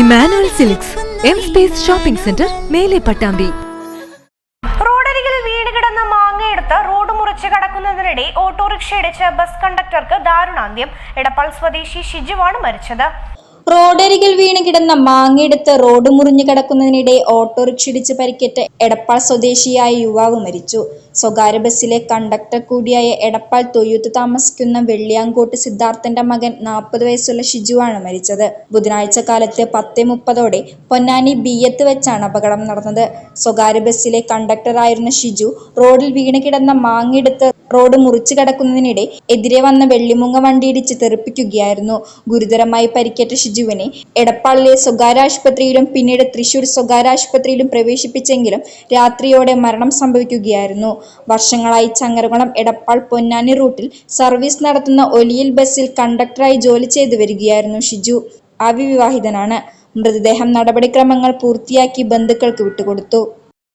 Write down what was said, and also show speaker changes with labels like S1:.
S1: Emmanuel
S2: silks M space shopping centre മേലെ Pattambi.
S3: Road autorickshaw bus കണ്ടക്ടർക്ക് ദാരുണാന്ത്യം. എടപ്പാൾ സ്വദേശി ഷിജുവാണ് മരിച്ചത്.
S4: റോഡരികിൽ വീണ് കിടന്ന മാങ്ങയെടുത്ത് റോഡ് മുറിഞ്ഞു കിടക്കുന്നതിനിടെ ഓട്ടോറിക്ഷ ഇടിച്ച് പരിക്കേറ്റ എടപ്പാൾ സ്വദേശിയായ യുവാവ് മരിച്ചു. സ്വകാര്യ ബസ്സിലെ കണ്ടക്ടർ കൂടിയായ എടപ്പാൾ തൊയ്യൂത്ത് താമസിക്കുന്ന വെള്ളിയാങ്കോട്ട് സിദ്ധാർത്ഥന്റെ മകൻ നാൽപ്പത് വയസ്സുള്ള ഷിജുവാണ് മരിച്ചത്. ബുധനാഴ്ച കാലത്ത് പത്ത് മുപ്പതോടെ പൊന്നാനി ബിയത്ത് വെച്ചാണ് അപകടം നടന്നത്. സ്വകാര്യ ബസ്സിലെ കണ്ടക്ടറായിരുന്ന ഷിജു റോഡിൽ വീണ് കിടന്ന മാങ്ങയെടുത്ത് റോഡ് മുറിച്ചു കിടക്കുന്നതിനിടെ എതിരെ വന്ന വെള്ളിമുങ്ങ വണ്ടിയിടിച്ച് തെറിപ്പിക്കുകയായിരുന്നു. ഗുരുതരമായി പരിക്കേറ്റ ഷിജുവിനെ എടപ്പാളിലെ സ്വകാര്യ ആശുപത്രിയിലും പിന്നീട് തൃശൂർ സ്വകാര്യ ആശുപത്രിയിലും പ്രവേശിപ്പിച്ചെങ്കിലും രാത്രിയോടെ മരണം സംഭവിക്കുകയായിരുന്നു. വർഷങ്ങളായി ചങ്ങരകുളം എടപ്പാൾ പൊന്നാനി റൂട്ടിൽ സർവീസ് നടത്തുന്ന ഒലിയിൽ ബസ്സിൽ കണ്ടക്ടറായി ജോലി ചെയ്തു വരികയായിരുന്നു ഷിജു. അവിവാഹിതനാണ്. മൃതദേഹം നടപടിക്രമങ്ങൾ പൂർത്തിയാക്കി ബന്ധുക്കൾക്ക് വിട്ടുകൊടുത്തു.